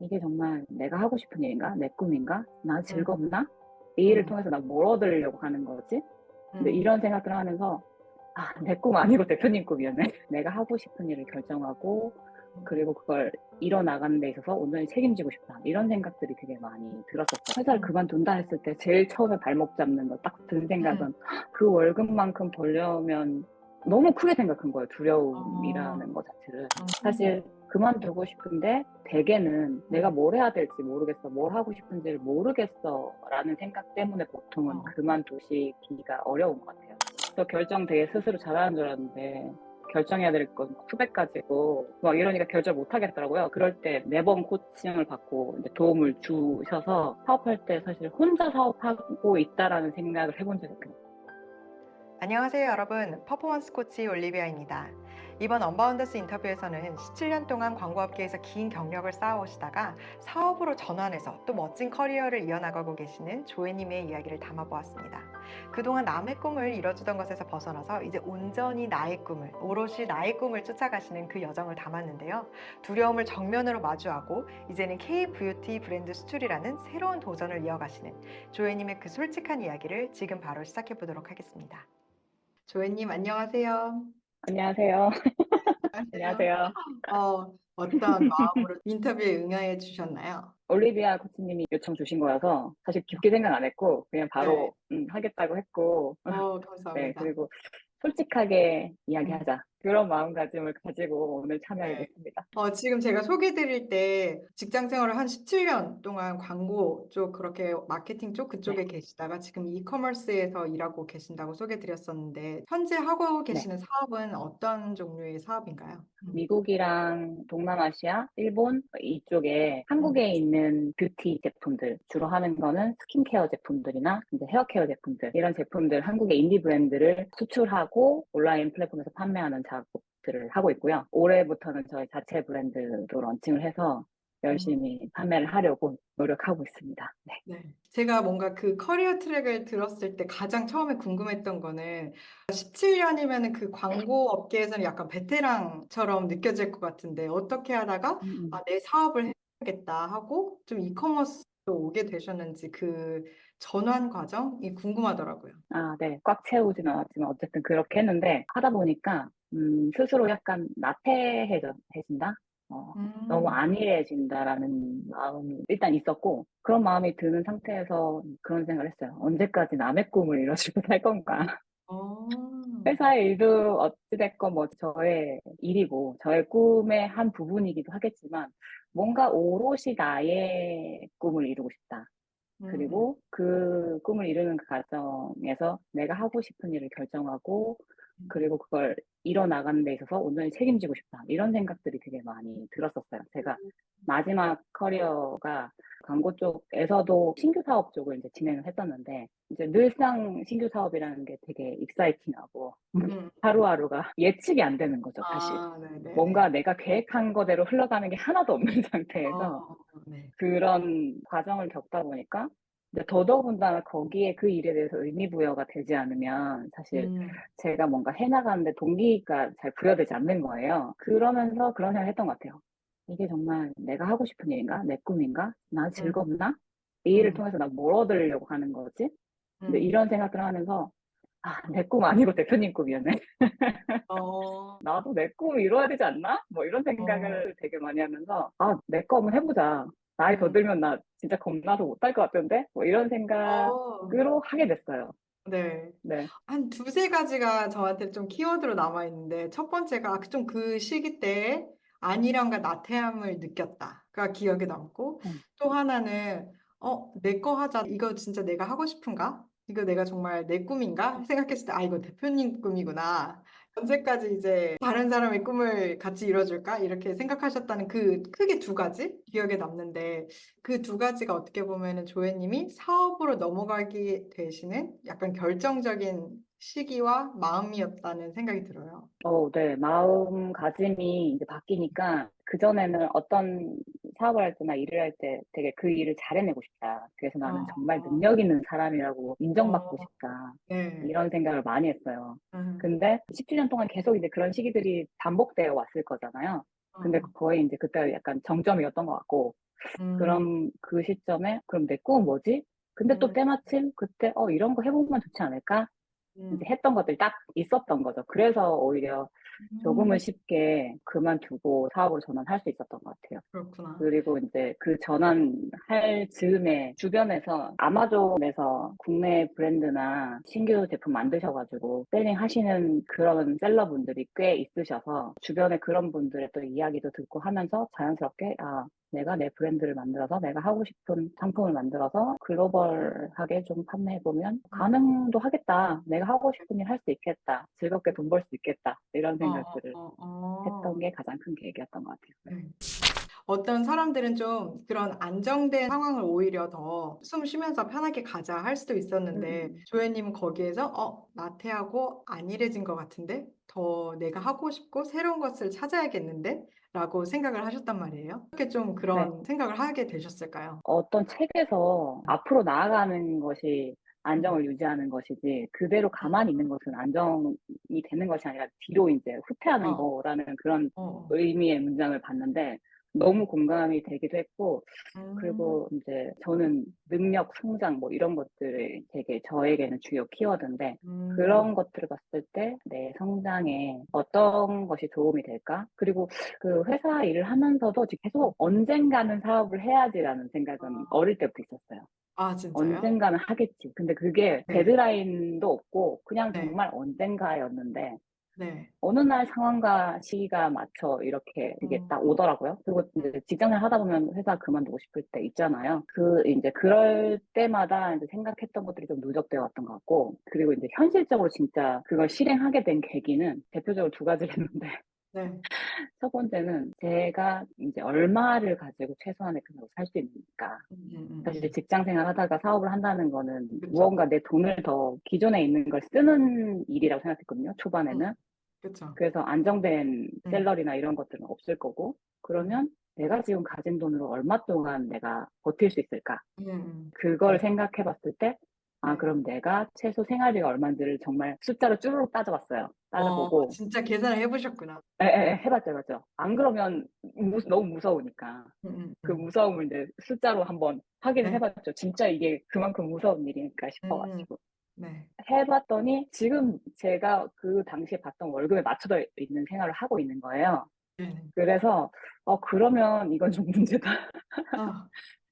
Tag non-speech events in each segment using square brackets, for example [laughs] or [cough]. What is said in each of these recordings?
이게 정말 내가 하고 싶은 일인가? 내 꿈인가? 나 음. 즐겁나? 이 일을 음. 통해서 나 뭘 얻으려고 하는 거지? 근데 음. 이런 생각을 하면서 아, 내 꿈 아니고 [laughs] 대표님 꿈이었네. 내가 하고 싶은 일을 결정하고 그리고 그걸 이뤄나가는 데 있어서 온전히 책임지고 싶다. 이런 생각들이 되게 많이 들었었어요. 회사를 음. 그만둔다 했을 때 제일 처음에 발목 잡는 거 딱 든 생각은 그 월급만큼 벌려면 너무 크게 생각한 거예요. 두려움이라는 어. 것 자체를. 음. 사실 그만두고 싶은데 대개는 내가 뭘 해야 될지 모르겠어, 뭘 하고 싶은지를 모르겠어 라는 생각 때문에 보통은 어. 그만두시기가 어려운 것 같아요. 저 결정 되게 스스로 잘하는 줄 알았는데 결정해야 될 건 수백 가지고 막 이러니까 결정 못 하겠더라고요. 그럴 때 매번 코칭을 받고 도움을 주셔서 사업할 때 사실 혼자 사업하고 있다라는 생각을 해본 적이 없어요. 안녕하세요, 여러분. 퍼포먼스 코치 올리비아입니다. 이번 언바운더스 인터뷰에서는 17년 동안 광고업계에서 긴 경력을 쌓아오시다가 사업으로 전환해서 또 멋진 커리어를 이어나가고 계시는 조혜님의 이야기를 담아보았습니다. 그동안 남의 꿈을 이뤄주던 것에서 벗어나서 이제 온전히 나의 꿈을, 오롯이 나의 꿈을 쫓아가시는 그 여정을 담았는데요. 두려움을 정면으로 마주하고 이제는 K-뷰티 브랜드 수출이라는 새로운 도전을 이어가시는 조혜님의 그 솔직한 이야기를 지금 바로 시작해 보도록 하겠습니다. 조혜님 안녕하세요. 안녕하세요. 안녕하세요. 어, 어떤 마음으로 인터뷰에 응하해 주셨나요? 올리비아 코치님이 요청 주신 거라서 사실 깊게 생각 안 했고 그냥 바로 음, 하겠다고 했고 어, [laughs] 네 감사합니다. 그리고 솔직하게 이야기하자 그런 마음가짐을 가지고 오늘 참여하게 네. 됐습니다. 어, 지금 제가 소개 드릴 때 직장 생활을 한 17년 동안 광고 쪽 그렇게 마케팅 쪽 그쪽에 계시다가 지금 이커머스에서 일하고 계신다고 소개 드렸었는데 현재 하고 계시는 사업은 어떤 종류의 사업인가요? 음. 미국이랑 동남아시아, 일본 이쪽에 한국에 있는 뷰티 제품들 주로 하는 거는 스킨케어 제품들이나 이제 헤어케어 제품들 이런 제품들 한국의 인디 브랜드를 수출하고 온라인 플랫폼에서 판매하는 작업들을 하고 있고요. 올해부터는 저희 자체 브랜드도 런칭을 해서 열심히 판매를 하려고 노력하고 있습니다. 네. 네. 제가 뭔가 그 커리어 트랙을 들었을 때 가장 처음에 궁금했던 거는 17년이면 그 광고 업계에서는 약간 베테랑처럼 느껴질 것 같은데 어떻게 하다가 음, 아, 내 사업을 해야겠다 하고 좀 이커머스로 오게 되셨는지 그 전환 과정이 궁금하더라고요. 아, 네. 꽉 채우지는 않았지만 어쨌든 그렇게 했는데 하다 보니까 음, 스스로 약간 나태해진다? 어, 너무 음, 안일해진다라는 마음이 일단 있었고 그런 마음이 드는 상태에서 그런 생각을 했어요. 언제까지 남의 꿈을 이뤄주고 살 건가? 어, 회사의 일도 어찌됐건 뭐 저의 일이고 저의 꿈의 한 부분이기도 하겠지만 뭔가 오롯이 나의 꿈을 이루고 싶다. 음, 그리고 그 꿈을 이루는 그 과정에서 내가 하고 싶은 일을 결정하고 그리고 그걸 이뤄나가는 데 있어서 온전히 책임지고 싶다. 이런 생각들이 되게 많이 들었었어요. 제가 마지막 커리어가 광고 쪽에서도 신규 사업 쪽을 이제 진행을 했었는데 이제 늘상 신규 사업이라는 게 되게 익사이팅하고 음. [laughs] 하루하루가 예측이 안 되는 거죠, 사실. 아. 뭔가 내가 계획한 거대로 흘러가는 게 하나도 없는 [laughs] 상태에서 어, 네. 그런 과정을 겪다 보니까 이제 더더군다나 거기에 그 일에 대해서 의미 부여가 되지 않으면 사실 음, 제가 뭔가 해나가는데 동기가 잘 부여되지 않는 거예요. 그러면서 그런 생각을 했던 것 같아요. 이게 정말 내가 하고 싶은 일인가? 내 꿈인가? 나 즐겁나? 이 일을 음. 통해서 나 뭘 얻으려고 하는 거지? 근데 음. 이런 생각을 하면서 아, 내 꿈 아니고 대표님 꿈이었네. 어, [laughs] 나도 내 꿈을 이뤄야 되지 않나? 뭐 이런 생각을 되게 많이 하면서 아, 내 거 한번 해보자. 나이 더 음. 들면 나 진짜 겁나서 못할 것 같던데? 뭐 이런 생각으로 어, 하게 됐어요. 네. 네. 한 두세 가지가 저한테 좀 키워드로 남아 있는데 첫 번째가 좀 그 시기 때에 안일함과 나태함을 느꼈다가 기억에 남고 음. 또 하나는 어, 내 거 하자. 이거 진짜 내가 하고 싶은가? 이거 내가 정말 내 꿈인가? 생각했을 때 아, 이거 대표님 꿈이구나. 언제까지 이제 다른 사람의 꿈을 같이 이뤄줄까? 이렇게 생각하셨다는 그 크게 두 가지 기억에 남는데 그 두 가지가 어떻게 보면은 조회님이 사업으로 넘어가게 되시는 약간 결정적인 시기와 마음이었다는 생각이 들어요. 어, 네. 마음가짐이 이제 바뀌니까 그전에는 어떤 사업을 할 때나 일을 할 때 되게 그 일을 잘 해내고 싶다. 그래서 나는 어, 정말 능력 있는 사람이라고 인정받고 어, 싶다. 네. 이런 생각을 많이 했어요. 음, 근데 17년 동안 계속 이제 그런 시기들이 반복되어 왔을 거잖아요. 근데 어. 거의 이제 그때가 약간 정점이었던 것 같고 음. 그럼 그 시점에 그럼 내 꿈은 뭐지? 근데 또 음. 때마침 그때 어 이런 거 해보면 좋지 않을까? 음. 했던 것들이 딱 있었던 거죠. 그래서 오히려 조금은 쉽게 그만두고 사업으로 전환할 수 있었던 것 같아요. 그렇구나. 그리고 이제 그 전환할 즈음에 주변에서 아마존에서 국내 브랜드나 신규 제품 만드셔가지고 셀링 하시는 그런 셀러분들이 꽤 있으셔서 주변에 그런 분들의 또 이야기도 듣고 하면서 자연스럽게 아, 내가 내 브랜드를 만들어서 내가 하고 싶은 상품을 만들어서 글로벌하게 좀 판매해보면 가능도 하겠다. 내가 하고 싶은 일 할 수 있겠다. 즐겁게 돈 벌 수 있겠다. 이런 생각 들을 어, 어, 어. 했던 게 가장 큰 계기였던 것 같아요. 네. 어떤 사람들은 좀 그런 안정된 상황을 오히려 더 숨 쉬면서 편하게 가자 할 수도 있었는데 음. 조혜님은 거기에서 어, 나태하고 안일해진 것 같은데 더 내가 하고 싶고 새로운 것을 찾아야겠는데 라고 생각을 하셨단 말이에요. 어떻게 좀 그런 생각을 하게 되셨을까요? 어떤 책에서 앞으로 나아가는 것이 안정을 유지하는 것이지 그대로 가만히 있는 것은 안정이 되는 것이 아니라 뒤로 이제 후퇴하는 어. 거라는 그런 어, 어. 의미의 문장을 봤는데 너무 공감이 되기도 했고 음. 그리고 이제 저는 능력 성장 뭐 이런 것들이 되게 저에게는 주요 키워드인데 음. 그런 것들을 봤을 때 내 성장에 어떤 것이 도움이 될까? 그리고 그 회사 일을 하면서도 계속 언젠가는 사업을 해야지라는 생각은 아. 어릴 때부터 있었어요. 아? 언젠가는 하겠지. 근데 그게 네. 데드라인도 없고 그냥 네. 정말 언젠가였는데 네. 어느 날 상황과 시기가 맞춰 이렇게 이게 음. 딱 오더라고요. 그리고 이제 직장을 하다 보면 회사 그만두고 싶을 때 있잖아요. 그 이제 그럴 때마다 이제 생각했던 것들이 좀 누적되어 왔던 것 같고, 그리고 이제 현실적으로 진짜 그걸 실행하게 된 계기는 대표적으로 두 가지를 했는데, 네. [laughs] 첫 번째는 제가 이제 얼마를 가지고 최소한의 금액으로 살 수 있는가. 음, 음, 음. 사실 직장 생활 하다가 사업을 한다는 거는 그쵸. 무언가 내 돈을 더 기존에 있는 걸 쓰는 일이라고 생각했거든요. 초반에는. 그쵸. 그래서 안정된 음. 샐러리나 이런 것들은 없을 거고, 그러면 내가 지금 가진 돈으로 얼마 동안 내가 버틸 수 있을까? 음, 음. 그걸 네. 생각해 봤을 때, 아, 네. 그럼 내가 최소 생활비가 얼마인지를 정말 숫자로 쭈루룩 따져봤어요. 따져보고, 어, 진짜 계산을 해보셨구나. 에, 에, 에, 해봤죠, 해봤죠. 안 그러면 무- 너무 무서우니까. 음, 음, 그 음. 무서움을 이제 숫자로 한번 확인을 네. 해봤죠. 진짜 이게 그만큼 무서운 일이니까 싶어가지고. 네. 해봤더니 지금 제가 그 당시에 받던 월급에 맞춰져 있는 생활을 하고 있는 거예요. 네. 그래서 어 그러면 이건 좀 [laughs] 문제다 아,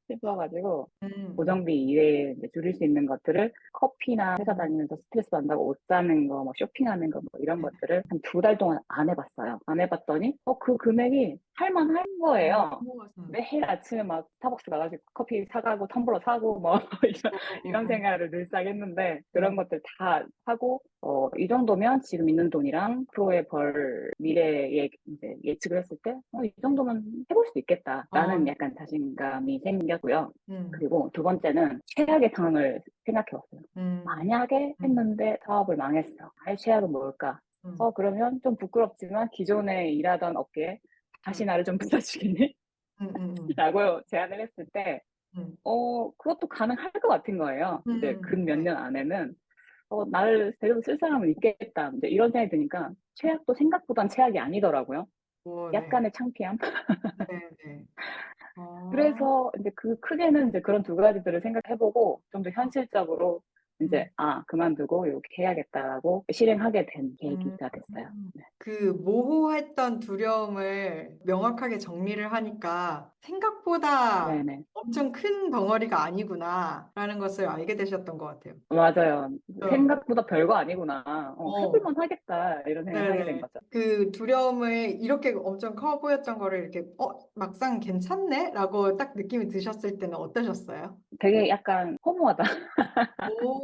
싶어가지고 음. 고정비 이외에 이제 줄일 수 있는 것들을 커피나 회사 다니면서 스트레스 받는다고 옷 사는 거, 뭐 쇼핑하는 거, 뭐 이런 네. 것들을 한 두 달 동안 안 해봤어요. 안 해봤더니 어 그 금액이 할만한 거예요. 음. 매일 아침에 막 스타벅스 가가지고 커피 사가고 텀블러 사고 뭐 [laughs] 이런, 이런 생활을 늘상 했는데 그런 것들 다 하고 어, 이 정도면 지금 있는 돈이랑 프로에 벌 미래에 이제 예측을 했을 때 어, 이 정도면 해볼 수 있겠다라는 어. 약간 자신감이 생 겼고요. 음. 그리고 두 번째는 최악의 상황을 생각해 봤어요. 음. 만약에 음. 했는데 사업을 망했어. 아예 최악은 뭘까? 음. 어 그러면 좀 부끄럽지만 기존에 일하던 업계에 다시 음. 나를 좀 [laughs] 음. 라고 제안을 했을 때 음. 어, 그것도 가능할 것 같은 거예요. 이제 음, 근몇 네. 년 안에는, 어, 나를 데리고 쓸 사람은 있겠다. 이제 이런 생각이 드니까, 최악도 생각보단 최악이 아니더라고요. 오, 네. 약간의 창피함. 네, 네. 어. 그래서 이제 그 크게는 이제 그런 두 가지들을 생각해보고, 좀 더 현실적으로 이제, 음. 아, 그만두고 이렇게 해야겠다라고 실행하게 된 계기가 됐어요. 음. 네. 그 모호했던 두려움을 명확하게 정리를 하니까 생각보다 네네. 엄청 큰 덩어리가 아니구나라는 것을 알게 되셨던 것 같아요. 맞아요. 어. 생각보다 별거 아니구나. 어, 어. 해볼만 하겠다. 이런 생각을 하게 된 네네. 거죠. 그 두려움을 이렇게 엄청 커 보였던 거를 이렇게 어 막상 괜찮네? 라고 딱 느낌이 드셨을 때는 어떠셨어요? 되게 약간 허무하다. 오,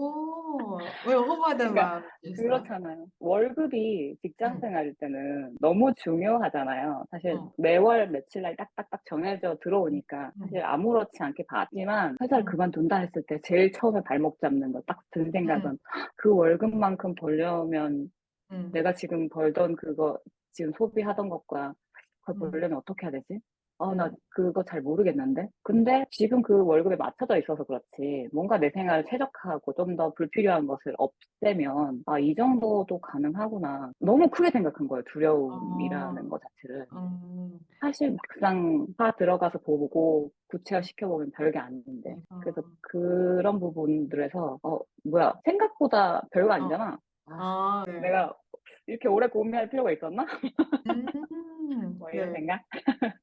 왜 허무하다는 그러니까 마음이 드셨어요? 그렇잖아요. 월급이 직장 음. 생활일 때는 너무 중요하잖아요. 사실 어. 매월 며칠 날 딱딱딱 정해져 들어오니까 음. 사실 아무렇지 않게 받지만 회사를 음. 그만둔다 했을 때 제일 처음에 발목 잡는 거 딱든 생각은 그 월급만큼 벌려면 음. 내가 지금 벌던 그거 지금 소비하던 것과 그걸 음. 벌려면 어떻게 해야 되지? 아, 나 그거 잘 모르겠는데? 근데 지금 그 월급에 맞춰져 있어서 그렇지. 뭔가 내 생활을 최적화하고 좀 더 불필요한 것을 없애면, 아, 이 정도도 가능하구나. 너무 크게 생각한 거예요. 두려움이라는 어. 것 자체를. 음. 사실 막상 다 들어가서 보고 구체화 시켜보면 별게 아닌데. 그래서 어. 그런 부분들에서, 어, 뭐야, 생각보다 별거 아니잖아. 아, 아, 네. 내가 이렇게 오래 고민할 필요가 있었나? 음. 뭐 이런 네. 생각?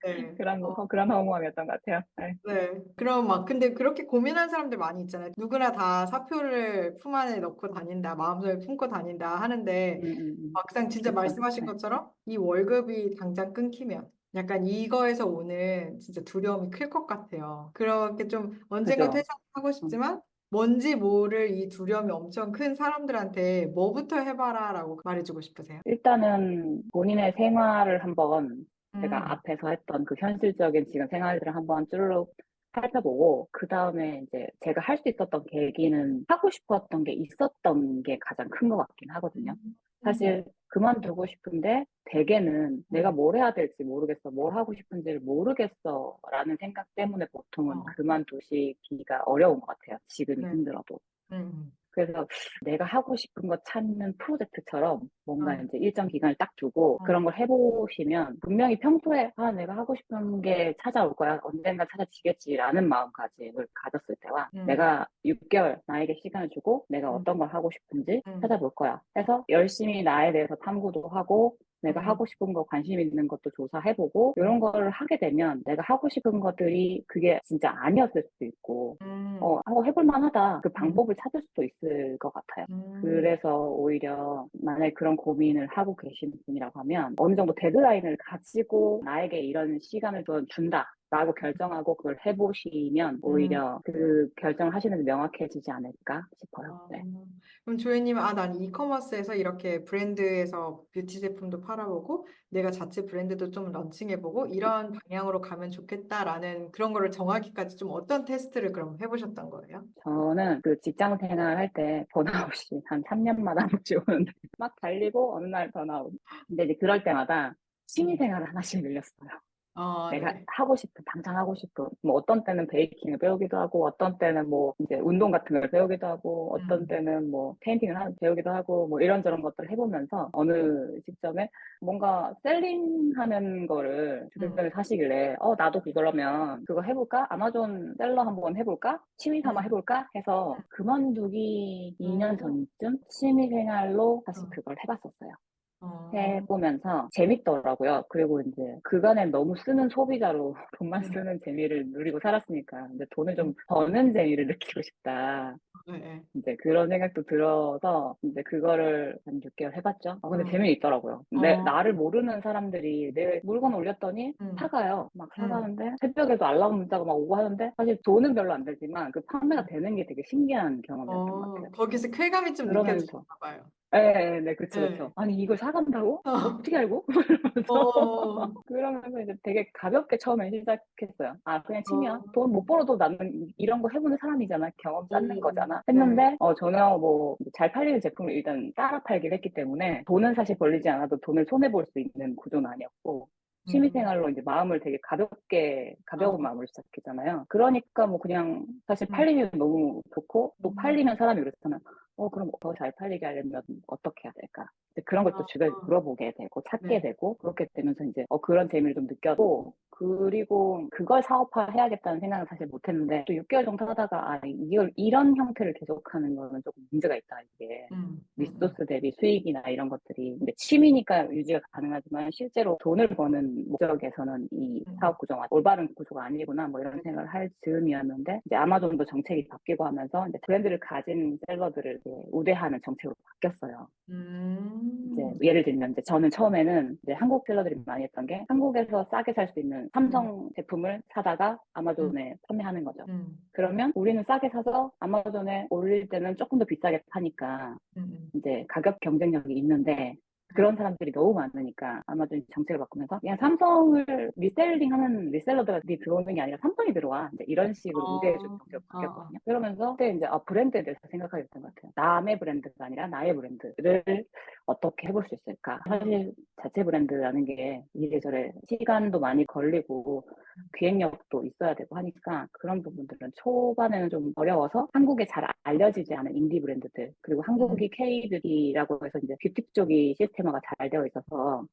네. [laughs] 그런, 어. 거- 그런 허무함이었던 것 같아요. 네. 네. 그럼 막, 근데 그렇게 고민하는 사람들 많이 있잖아요. 누구나 다 사표를 품 안에 넣고 다닌다, 마음속에 품고 다닌다 하는데, 음, 음, 음. 막상 진짜 그쵸. 말씀하신 네. 것처럼 이 월급이 당장 끊기면 약간 이거에서 오는 진짜 두려움이 클 것 같아요. 그렇게 좀 언젠가 그죠. 퇴사하고 싶지만 뭔지 모를 이 두려움이 엄청 큰 사람들한테 뭐부터 해봐라라고 말해주고 싶으세요? 일단은 본인의 생활을 한번 제가 음, 앞에서 했던 그 현실적인 지금 생활들을 한번 쭈르륵 살펴보고 그 다음에 이제 제가 할 수 있었던 계기는 하고 싶었던 게 있었던 게 가장 큰 것 같긴 하거든요. 사실 그만두고 싶은데 대개는 내가 뭘 해야 될지 모르겠어, 뭘 하고 싶은지를 모르겠어라는 생각 때문에 보통은 어. 그만두시기가 어려운 것 같아요. 지금이 네. 힘들어도. 음, 그래서 내가 하고 싶은 거 찾는 프로젝트처럼 뭔가 음. 이제 일정 기간을 딱 두고 음. 그런 걸 해보시면 분명히 평소에 아, 내가 하고 싶은 게 찾아올 거야. 언젠가 찾아지겠지라는 마음가짐을 가졌을 때와 음. 내가 6개월 나에게 시간을 주고 내가 음. 어떤 걸 하고 싶은지 음. 찾아볼 거야. 해서 열심히 나에 대해서 탐구도 하고 내가 음. 하고 싶은 거 관심 있는 것도 조사해보고 이런 걸 하게 되면 내가 하고 싶은 것들이 그게 진짜 아니었을 수도 있고 음. 어, 하고 해볼 만하다. 그 방법을 찾을 수도 있을 것 같아요. 음. 그래서 오히려 만약에 그런 고민을 하고 계시는 분이라고 하면 어느 정도 데드라인을 가지고 나에게 이런 시간을 좀 준다. 라고 결정하고 그걸 해보시면 오히려 그 결정을 하시는 게 명확해지지 않을까 싶어요. 아, 네. 그럼 조혜님, 아, 난 이커머스에서 이렇게 브랜드에서 뷰티 제품도 팔아보고 내가 자체 브랜드도 좀 런칭해보고 이런 방향으로 가면 좋겠다라는 그런 거를 정하기까지 좀 어떤 테스트를 그럼 해보셨던 거예요? 저는 그 직장 생활 할 때 번아웃이 한 3년마다 한 번씩 오는데 막 달리고 어느 날 번아웃. 근데 이제 그럴 때마다 취미 생활을 하나씩 늘렸어요. 아, 내가 네. 하고 싶은, 당장 하고 싶은, 뭐 어떤 때는 베이킹을 배우기도 하고, 어떤 때는 뭐 이제 운동 같은 걸 배우기도 하고, 어떤 음. 때는 뭐 페인팅을 하- 배우기도 하고, 뭐 이런저런 것들을 해보면서 어느 시점에 뭔가 셀링하는 거를 주변에 사시길래, 어, 나도 그러면 그거 해볼까? 아마존 셀러 한번 해볼까? 취미 삼아 음. 해볼까? 해서 그만두기 2년 오. 전쯤 취미 생활로 다시 어. 그걸 해봤었어요. 어. 해보면서 재밌더라고요. 그리고 이제 그간엔 너무 쓰는 소비자로 [laughs] 돈만 음. 쓰는 재미를 누리고 살았으니까 이제 돈을 좀 버는 재미를 느끼고 싶다. 네, 네. 이제 그런 생각도 들어서 이제 그거를 한 6개월 해봤죠. 아, 근데 음. 재미는 있더라고요. 내, 어. 나를 모르는 사람들이 내 물건 올렸더니 음. 사가요. 막 음. 사가는데 새벽에도 알람 문자가 막 오고 하는데 사실 돈은 별로 안 되지만 그 판매가 음. 되는 게 되게 신기한 경험이었던 것 어, 같아요. 거기서 쾌감이 좀 느껴지셨나 봐요. 네, 네, 그쵸, 네. 그쵸. 아니, 이걸 사간다고? 어. 어떻게 알고? 이러면서. [laughs] 어. 그러면서 이제 되게 가볍게 처음에 시작했어요. 아, 그냥 취미야. 어. 돈 못 벌어도 나는 이- 이런 거 해 보는 사람이잖아. 경험 쌓는 음. 거잖아. 네. 했는데, 어, 전혀 뭐, 잘 팔리는 제품을 일단 따라 팔기를 했기 때문에, 돈은 사실 벌리지 않아도 돈을 손해 볼 수 있는 구조는 아니었고, 취미 음. 생활로 이제 마음을 되게 가볍게, 가벼운 어. 마음으로 시작했잖아요. 그러니까 뭐 그냥 사실 음. 팔리면 너무 좋고, 또 음. 팔리면 사람이 그렇잖아요. 어, 그럼 더 잘 팔리게 하려면 어떻게 해야 될까? 그런 걸또 주변에 아. 물어보게 되고, 찾게 네. 되고, 그렇게 되면서 이제, 어, 그런 재미를 좀 느꼈고, 그리고 그걸 사업화 해야겠다는 생각은 사실 못 했는데, 또 6개월 정도 하다가, 아, 이걸, 이런 형태를 계속하는 거는 조금 문제가 있다, 이게. 음. 음. 리소스 대비 수익이나 이런 것들이 근데 취미니까 유지가 가능하지만 실제로 돈을 버는 목적에서는 이 음. 사업 구조가 올바른 구조가 아니구나 뭐 이런 네. 생각을 할 즈음이었는데 이제 아마존도 정책이 바뀌고 하면서 이제 브랜드를 가진 셀러들을 이제 우대하는 정책으로 바뀌었어요. 음. 이제 예를 들면 이제 저는 처음에는 이제 한국 셀러들이 많이 했던 게 한국에서 싸게 살 수 있는 삼성 제품을 사다가 아마존에 판매하는 거죠. 음. 그러면 우리는 싸게 사서 아마존에 올릴 때는 조금 더 비싸게 파니까 음. 이제 가격 경쟁력이 있는데 그런 사람들이 너무 많으니까 아마존 정책을 바꾸면서 그냥 삼성을 리셀링하는 리셀러들이 들어오는 게 아니라 삼성이 들어와 이제 이런 식으로 어. 우대해주는 정책으로 어, 어. 바뀌었거든요. 그러면서 그때 이제 아, 브랜드에 대해서 생각하게 됐던 것 같아요. 남의 브랜드가 아니라 나의 브랜드를 어떻게 해볼 수 있을까? 사실 자체 브랜드라는 게 이래저래 시간도 많이 걸리고 기획력도 있어야 되고 하니까 그런 부분들은 초반에는 좀 어려워서 한국에 잘 알려지지 않은 인디 브랜드들 그리고 한국이 K뷰티라고 해서 이제 뷰티 쪽이 시스템 화가 잘 되어 있어서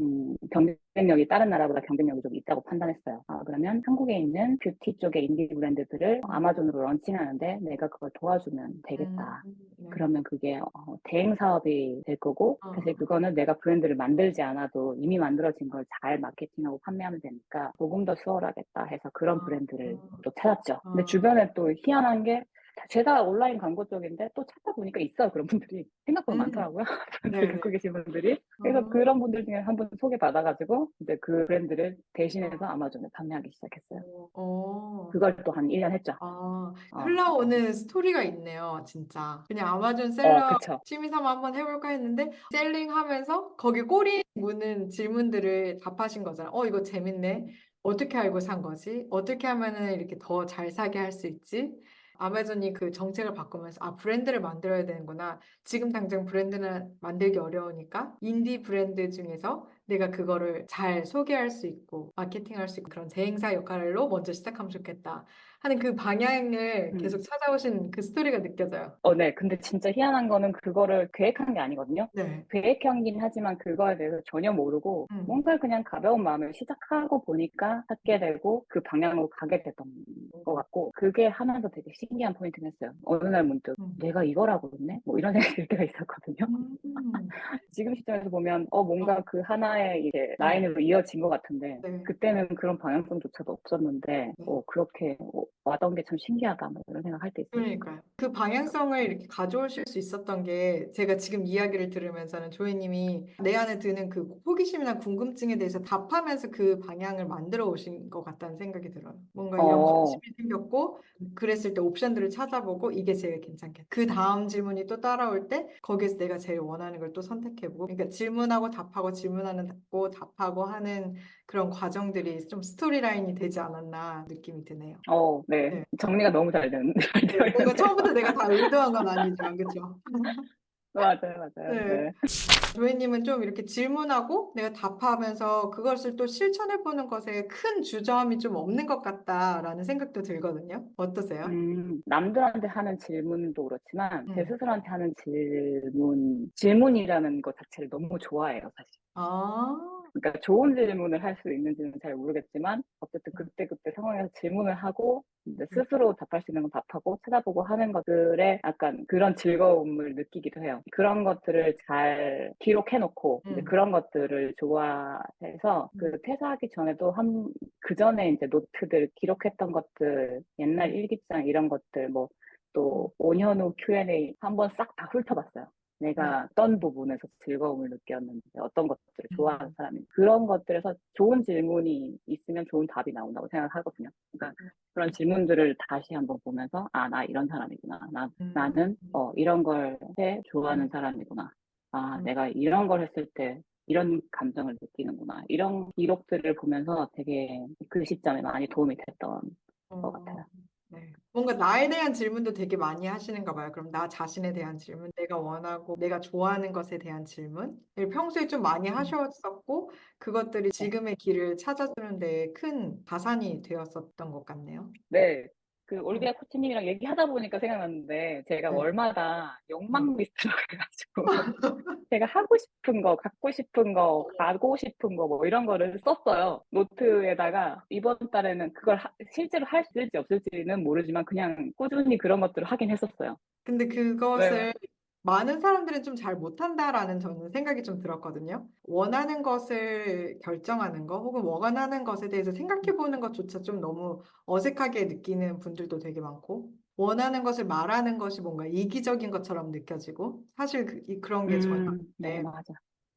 음, 경쟁력이 다른 나라보다 경쟁력이 좀 있다고 판단했어요. 아, 그러면 한국에 있는 뷰티 쪽의 인디 브랜드들을 아마존으로 런칭하는데 내가 그걸 도와주면 되겠다. 음, 네. 그러면 그게 어, 대행 사업이 될 거고 어. 사실 그거는 내가 브랜드를 만들지 않아도 이미 만들어진 걸 잘 마케팅하고 판매하면 되니까 조금 더 수월하겠다 해서 그런 아. 브랜드를 또 찾았죠. 근데 아. 주변에 또 희한한 게 제가 온라인 광고 쪽인데 또 찾다 보니까 있어요 그런 분들이 생각보다 음. 많더라고요. [laughs] 브랜드 갖고 계신 분들이 그래서 아. 그런 분들 중에 한 분 소개받아가지고 이제 그 브랜드를 대신해서 아마존에 판매하기 시작했어요 어. 그걸 또 한 1년 했죠 아, 어. 흘러오는 스토리가 있네요, 진짜. 그냥 아마존 어 셀러 취미삼아 한번 해볼까 했는데, 셀링하면서 거기 꼬리 무는 질문들을 답하신 거잖아요. 어, 이거 재밌네. 어떻게 알고 산 거지? 어떻게 하면은 이렇게 더 잘 사게 할 수 있지? 아마존이 그 정책을 바꾸면서, 아, 브랜드를 만들어야 되는구나. 지금 당장 브랜드는 만들기 어려우니까, 인디 브랜드 중에서 내가 그거를 잘 소개할 수 있고, 마케팅할 수 있고, 그런 대행사 역할로 먼저 시작하면 좋겠다. 하는 그 방향을 음. 계속 찾아오신 그 스토리가 느껴져요. 어, 네. 근데 진짜 희한한 거는 그거를 계획한 게 아니거든요. 네. 계획형이긴 하지만 그거에 대해서 전혀 모르고 음. 뭔가 그냥 가벼운 마음을 시작하고 보니까 하게 되고 그 방향으로 가게 됐던 것 같고 그게 하면서 되게 신기한 포인트는 했어요. 어느 날 문득 음. 내가 이거라고 했네? 뭐 이런 [laughs] 생각이 들 때가 있었거든요. 음. 지금 시점에서 보면 어 뭔가 어. 그 하나의 이제 라인으로 이어진 것 같은데 네. 그때는 그런 방향성조차도 없었는데 어 그렇게 어, 왔던 게 참 신기하다 뭐 이런 생각할 때 있어요. 그러니까요. 그 방향성을 이렇게 가져오실 수 있었던 게 제가 지금 이야기를 들으면서는 조이님이 내 안에 드는 그 호기심이나 궁금증에 대해서 답하면서 그 방향을 만들어 오신 것 같다는 생각이 들어요. 뭔가 이런 어. 관심이 생겼고 그랬을 때 옵션들을 찾아보고 이게 제일 괜찮겠다. 그 다음 질문이 또 따라올 때 거기에서 내가 제일 원하는 걸 또 선택해보고 그러니까 질문하고 답하고 질문하는 고 답하고 하는 그런 과정들이 좀 스토리라인이 되지 않았나 느낌이 드네요. 어, 네. 네. 정리가 너무 잘 [laughs] 뭔가 있는데. 처음부터 내가 다 의도한 건 아니지만 그렇죠. 맞아요, 맞아요. 네. 네. 조이님은 좀 이렇게 질문하고 내가 답하면서 그것을 또 실천해 보는 것에 큰 주저함이 좀 없는 것 같다라는 생각도 들거든요. 어떠세요? 음, 남들한테 하는 질문도 그렇지만 제 음. 스스로한테 하는 질문, 질문이라는 것 자체를 너무 좋아해요, 사실. 아, 그러니까 좋은 질문을 할 수 있는지는 잘 모르겠지만 어쨌든 그때 그때 상황에서 질문을 하고 이제 스스로 답할 수 있는 건 답하고 찾아보고 하는 것들에 약간 그런 즐거움을 느끼기도 해요. 그런 것들을 잘 기록해놓고 음. 그런 것들을 좋아해서 그 퇴사하기 전에도 한 그 전에 이제 노트들 기록했던 것들 옛날 일기장 이런 것들 뭐또 5년 후 Q&A 한번 싹 다 훑어봤어요. 내가 어떤 부분에서 즐거움을 느꼈는지, 어떤 것들을 좋아하는 음. 사람인지, 그런 것들에서 좋은 질문이 있으면 좋은 답이 나온다고 생각하거든요. 그러니까 그런 질문들을 다시 한번 보면서, 아, 나 이런 사람이구나. 나, 음. 나는, 어, 이런 걸 해 좋아하는 음. 사람이구나. 아, 음. 내가 이런 걸 했을 때 이런 감정을 느끼는구나. 이런 기록들을 보면서 되게 그 시점에 많이 도움이 됐던 것 어, 같아요. 네. 뭔가 나에 대한 질문도 되게 많이 하시는가 봐요. 그럼 나 자신에 대한 질문, 내가 원하고 내가 좋아하는 것에 대한 질문, 평소에 좀 많이 하셨었고, 그것들이 지금의 길을 찾아주는 데큰 가산이 되었었던 것 같네요. 네. 그 올리비아 코치님이랑 얘기하다 보니까 생각났는데 제가 네. 월마다 욕망 리스트로 [laughs] 해가지고 [laughs] 제가 하고 싶은 거, 갖고 싶은 거, 가고 싶은 거 뭐 이런 거를 썼어요. 노트에다가 이번 달에는 그걸 하- 실제로 할 수 있을지 없을지는 모르지만 그냥 꾸준히 그런 것들을 하긴 했었어요. 근데 그것을 많은 사람들은 좀 잘 못한다라는 저는 생각이 좀 들었거든요. 원하는 것을 결정하는 거 혹은 원하는 것에 대해서 생각해 보는 것조차 좀 너무 어색하게 느끼는 분들도 되게 많고 원하는 것을 말하는 것이 뭔가 이기적인 것처럼 느껴지고 사실 그, 이- 그런 게 전혀 음, 네, 아닌데 맞아.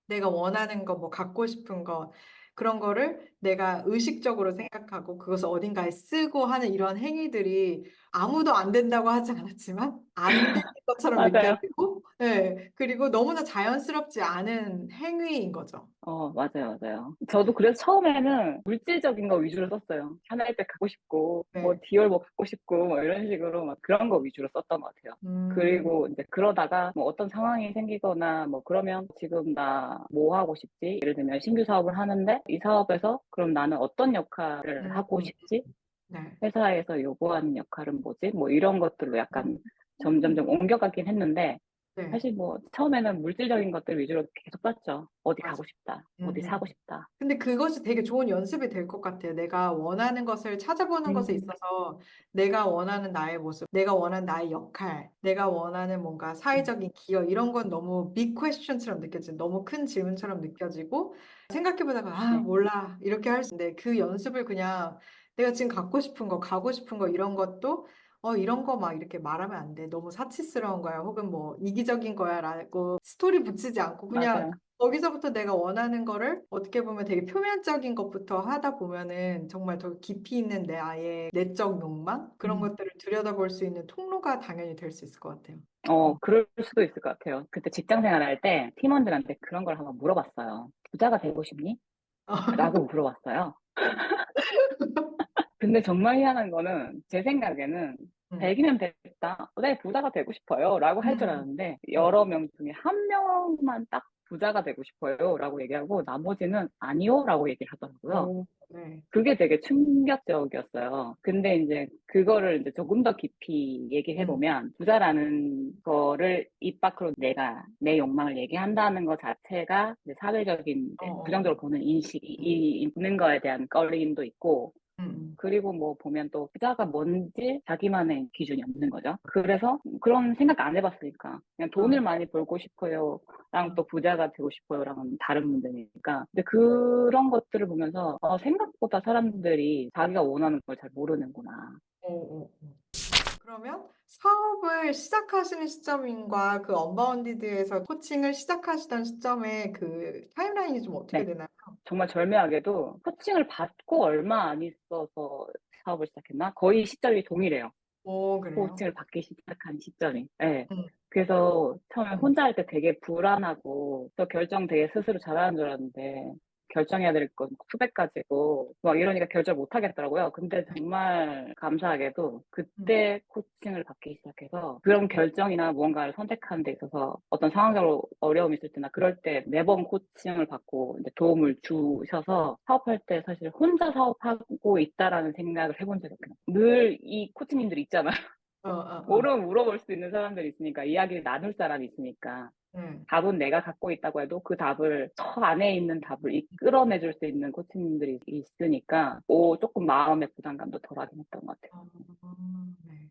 내가 원하는 거, 뭐 갖고 싶은 거, 그런 거를 내가 의식적으로 생각하고 그것을 어딘가에 쓰고 하는 이런 행위들이 아무도 안 된다고 하지 않았지만 안 되는 것처럼 [laughs] 맞아요. 느껴지고, 예, 그리고 너무나 자연스럽지 않은 행위인 거죠. 어, 맞아요, 맞아요. 저도 그래서 처음에는 물질적인 거 위주로 썼어요. 샤넬백 갖고 싶고, 뭐 네. 디올 뭐 갖고 싶고, 뭐 이런 식으로 막 그런 거 위주로 썼던 것 같아요. 음, 그리고 이제 그러다가 뭐 어떤 상황이 생기거나 뭐 그러면 지금 나 뭐 하고 싶지? 예를 들면 신규 사업을 하는데 이 사업에서 그럼 나는 어떤 역할을 음, 하고 음. 싶지? 네. 회사에서 요구하는 역할은 뭐지? 뭐 이런 것들로 약간 점점점 옮겨가긴 했는데 네. 사실 뭐 처음에는 물질적인 것들 위주로 계속 썼죠. 어디 맞아. 가고 싶다. 어디 음, 사고 싶다. 근데 그것이 되게 좋은 연습이 될 것 같아요. 내가 원하는 것을 찾아보는 것에 음, 있어서 내가 원하는 나의 모습, 내가 원하는 나의 역할, 내가 원하는 뭔가 음, 사회적인 기여 이런 건 너무 빅 퀘스천처럼 느껴지고 너무 큰 질문처럼 느껴지고 생각해보다가 아 네. 몰라 이렇게 할 수 있는데 그 연습을 그냥 내가 지금 갖고 싶은 거, 가고 싶은 거 이런 것도 어 이런 거 막 이렇게 말하면 안 돼. 너무 사치스러운 거야. 혹은 뭐 이기적인 거야 라고 스토리 붙이지 않고 그냥 맞아요. 거기서부터 내가 원하는 거를 어떻게 보면 되게 표면적인 것부터 하다 보면은 정말 더 깊이 있는 내 아예 내적 욕망 그런 음. 것들을 들여다볼 수 있는 통로가 당연히 될 수 있을 것 같아요. 어, 그럴 수도 있을 것 같아요. 그때 직장 생활할 때 팀원들한테 그런 걸 한번 물어봤어요. 부자가 되고 싶니? 라고 [laughs] 물어봤어요. [laughs] 근데 정말 희한한 거는 제 생각에는 음. 100이면 됐다. 네, 부자가 되고 싶어요. 라고 할줄 음. 알았는데 여러 명 중에 한 명만 딱 부자가 되고 싶어요. 라고 얘기하고 나머지는 아니요. 라고 얘기를 하더라고요. 오, 네. 그게 되게 충격적이었어요. 근데 이제 그거를 이제 조금 더 깊이 얘기해 음. 보면 부자라는 거를 입 밖으로 내가 내 욕망을 얘기한다는 것 자체가 사회적인 이제 어, 어. 부정적으로 보는 인식이 있는 거에 대한 꺼림도 있고 음. 그리고 뭐 보면 또 부자가 뭔지 자기만의 기준이 없는 거죠. 그래서 그런 생각 안 해봤으니까 그냥 돈을 어. 많이 벌고 싶어요랑 또 부자가 되고 싶어요랑은 다른 문제니까. 근데 그런 것들을 보면서 어, 생각보다 사람들이 자기가 원하는 걸 잘 모르는구나. 어, 어, 어. 그러면 사업을 시작하시는 시점과 그 언바운디드에서 코칭을 시작하시던 시점의 그 타임라인이 좀 어떻게 네. 되나요? 정말 절묘하게도 코칭을 받고 얼마 안 있어서 사업을 시작했나? 거의 시점이 동일해요. 오, 그래요? 코칭을 받기 시작한 시점이. 네. 음. 그래서 처음에 음. 혼자 할 때 되게 불안하고 또 결정 되게 스스로 잘하는 줄 알았는데 결정해야 될 건 수백 가지고 막 이러니까 결정 못 하겠더라고요. 근데 정말 감사하게도 그때 코칭을 받기 시작해서 그런 결정이나 무언가를 선택하는 데 있어서 어떤 상황적으로 어려움이 있을 때나 그럴 때 매번 코칭을 받고 이제 도움을 주셔서 사업할 때 사실 혼자 사업하고 있다라는 생각을 해본 적이 없어요. 늘 이 코치님들이 있잖아요. 어, 어, 어. 모르면 물어볼 수 있는 사람들이 있으니까 이야기를 나눌 사람이 있으니까 음. 답은 내가 갖고 있다고 해도 그 답을 저 안에 있는 답을 이끌어내 줄 수 있는 코치님들이 있으니까 오 조금 마음의 부담감도 덜하긴 했던 것 같아요. 어, 네.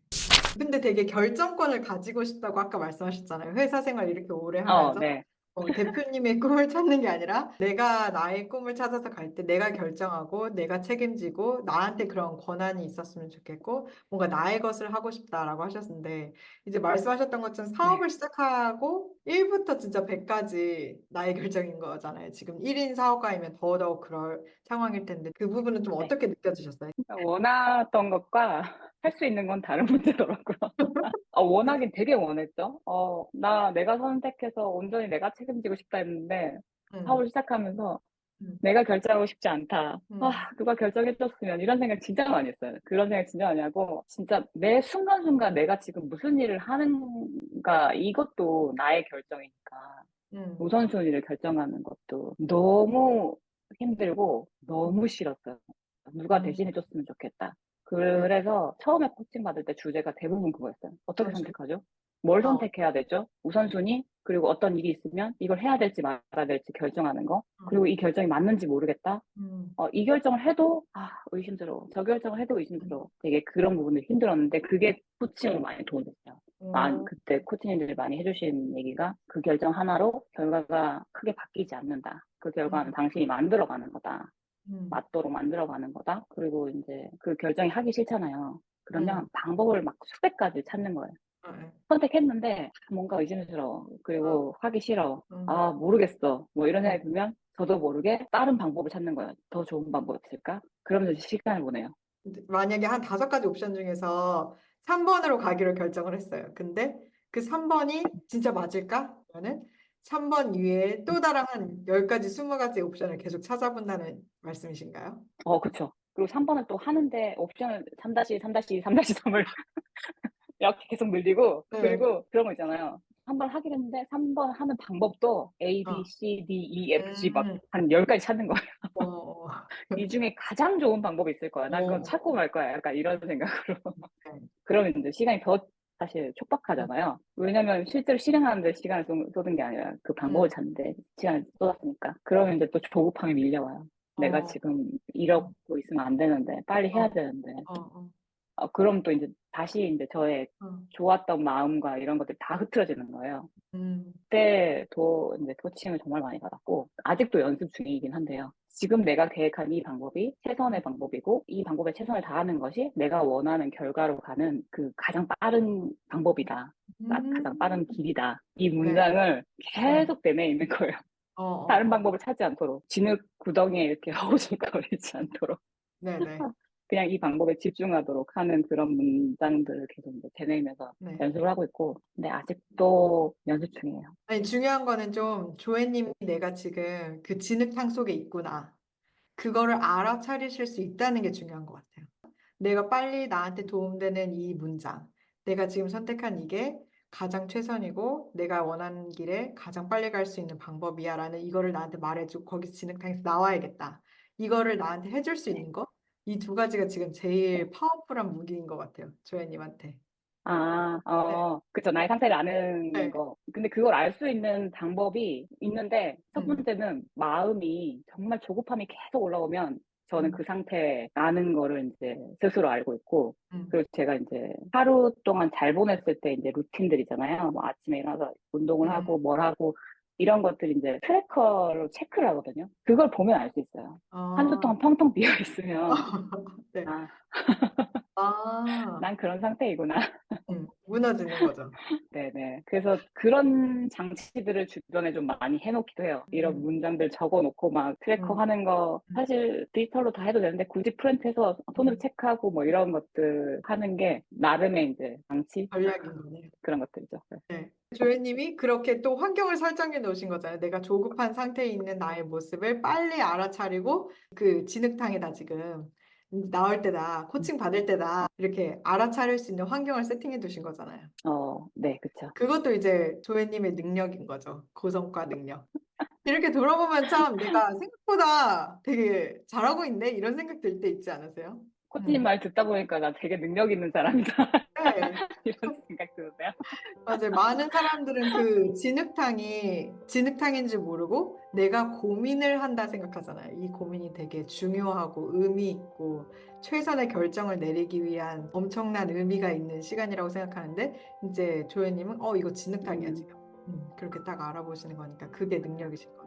근데 되게 결정권을 가지고 싶다고 아까 말씀하셨잖아요. 회사 생활 이렇게 오래 어, 하면서 네. 어, 대표님의 꿈을 찾는 게 아니라 내가 나의 꿈을 찾아서 갈 때 내가 결정하고 내가 책임지고 나한테 그런 권한이 있었으면 좋겠고 뭔가 나의 것을 하고 싶다라고 하셨는데 이제 말씀하셨던 것처럼 사업을 시작하고 1부터 진짜 100까지 나의 결정인 거잖아요. 지금 1인 사업가이면 더더욱 그럴 상황일 텐데 그 부분은 좀 네. 어떻게 느껴지셨어요? 원했던 것과 할 수 있는 건 다른 문제더라고요. 어, 원하긴 되게 원했죠. 어, 나 내가 선택해서 온전히 내가 책임지고 싶다 했는데 음, 사업을 시작하면서 음. 내가 결정하고 싶지 않다. 음. 아, 누가 결정해줬으면 이런 생각 진짜 많이 했어요. 그런 생각 진짜 많이 하고 진짜 매 순간순간 내가 지금 무슨 일을 하는가 이것도 나의 결정이니까 음. 우선순위를 결정하는 것도 너무 힘들고 너무 싫었어요. 누가 음. 대신해줬으면 좋겠다. 그래서 처음에 코칭 받을 때 주제가 대부분 그거였어요. 어떻게 그렇죠. 선택하죠? 뭘 어. 선택해야 되죠? 우선순위, 그리고 어떤 일이 있으면 이걸 해야 될지 말아야 될지 결정하는 거. 그리고 이 결정이 맞는지 모르겠다. 음. 어, 이 결정을 해도 아, 의심스러워. 저 결정을 해도 의심스러워. 되게 그런 부분들이 힘들었는데 그게 코칭을 많이 도움이 됐어요. 많- 음. 그때 코치님들이 많이 해주신 얘기가 그 결정 하나로 결과가 크게 바뀌지 않는다. 그 결과는 음. 당신이 만들어가는 거다. 음. 맞도록 만들어가는 거다. 그리고 이제 그 결정이 하기 싫잖아요. 그러면 음. 방법을 막 수백 가지 찾는 거예요. 예. 선택했는데 뭔가 의심스러워. 그리고 하기 싫어. 음. 아, 모르겠어. 뭐 이런 생각이 들면 저도 모르게 다른 방법을 찾는 거예요. 더 좋은 방법이 없을까? 그러면서 시간을 보내요. 만약에 한 다섯 가지 옵션 중에서 3번으로 가기로 결정을 했어요. 근데 그 3번이 진짜 맞을까? 그러면은 3번 이외에 또 다른 한 10가지, 20가지 옵션을 계속 찾아본다는 말씀이신가요? 어, 그쵸. 그리고 3번을 또 하는데 옵션을 3-3-, 3-3-3을 [laughs] 이렇게 계속 늘리고 네. 그리고 그런 거 있잖아요. 3번 하기로 했는데 3번 하는 방법도 A, B, 어. C, D, E, F, G 막 음. 한 10가지 찾는 거예요. 어, [laughs] 이 중에 가장 좋은 방법이 있을 거야. 난 그건 어. 찾고 말 거야. 약간 이런 생각으로. 네. [laughs] 그러면 이제 시간이 더 사실 촉박하잖아요. 왜냐면 실제로 실행하는데 시간을 쏟- 쏟은 게 아니라 그 방법을 음. 찾는데 시간을 쏟았으니까. 그러면 이제 또 조급함이 밀려와요. 내가 어. 지금 이러고 있으면 안 되는데, 빨리 해야 어. 되는데. 어, 어, 어, 그럼 또 이제 다시 이제 저의 어. 좋았던 마음과 이런 것들이 다 흐트러지는 거예요. 음, 그때 도 이제 코칭을 정말 많이 받았고 아직도 연습 중이긴 한데요. 지금 내가 계획한 이 방법이 최선의 방법이고 이 방법에 최선을 다하는 것이 내가 원하는 결과로 가는 그 가장 빠른 방법이다. 빠- 가장 빠른 길이다. 이 문장을 계속 되뇌이는 거예요. 어, 어, 다른 어. 방법을 찾지 않도록 진흙 구덩이에 이렇게 [laughs] 허우적거리지 않도록 네네. 그냥 이 방법에 집중하도록 하는 그런 문장들을 계속 이제 되뇌이면서 네. 연습을 하고 있고 근데 아직도 연습 중이에요. 아니, 중요한 거는 좀 조회님이 내가 지금 그 진흙탕 속에 있구나. 그거를 알아차리실 수 있다는 게 중요한 것 같아요. 내가 빨리 나한테 도움되는 이 문장. 내가 지금 선택한 이게 가장 최선이고 내가 원하는 길에 가장 빨리 갈 수 있는 방법이야 라는 이거를 나한테 말해주고 거기서 진흙탕에서 나와야겠다. 이거를 나한테 해줄 수 있는 거. 이 두 가지가 지금 제일 파워풀한 무기인 것 같아요. 조회님한테. 아, 어, 그쵸. 나의 상태를 아는 네. 거. 근데 그걸 알 수 있는 방법이 있는데, 첫 음. 번째는 마음이 정말 조급함이 계속 올라오면, 저는 음. 그 상태 아는 거를 이제 스스로 알고 있고, 음. 그리고 제가 이제 하루 동안 잘 보냈을 때 이제 루틴들이잖아요. 뭐 아침에 일어나서 운동을 음. 하고 뭘 하고, 이런 것들 이제 트래커로 체크를 하거든요. 그걸 보면 알 수 있어요. 한주 아, 동안 텅텅 비어 있으면, [laughs] 네. 아, 아, 난 그런 상태이구나. 음, 무너지는 거죠. 네네. 그래서 그런 장치들을 주변에 좀 많이 해놓기도 해요. 이런 음. 문장들 적어놓고 막 트래커 음. 하는 거 음. 사실 디지털로 다 해도 되는데 굳이 프린트해서 손으로 음. 체크하고 뭐 이런 것들 하는 게 나름의 이제 장치 전략인 거네요. 그런 것들이죠. 네. 네. 조혜님이 그렇게 또 환경을 설정해 놓으신 거잖아요. 내가 조급한 상태에 있는 나의 모습을 빨리 알아차리고 그 진흙탕에다 지금 나올 때다, 코칭 받을 때다 이렇게 알아차릴 수 있는 환경을 세팅해 두신 거잖아요. 어, 네, 그쵸. 그것도 이제 조혜님의 능력인 거죠. 고성과 능력. 이렇게 돌아보면 참 내가 [laughs] 생각보다 되게 잘하고 있네 이런 생각 들 때 있지 않으세요? 코치님 음. 말 듣다 보니까 나 되게 능력 있는 사람이다. 네. 이런 생각 드는데요. 맞아요. 많은 사람들은 그 진흙탕이 진흙탕인지 모르고 내가 고민을 한다 생각하잖아요. 이 고민이 되게 중요하고 의미 있고 최선의 결정을 내리기 위한 엄청난 의미가 있는 시간이라고 생각하는데 이제 조혜님은 어 이거 진흙탕이야 음. 지금. 음, 그렇게 딱 알아보시는 거니까 그게 능력이신 것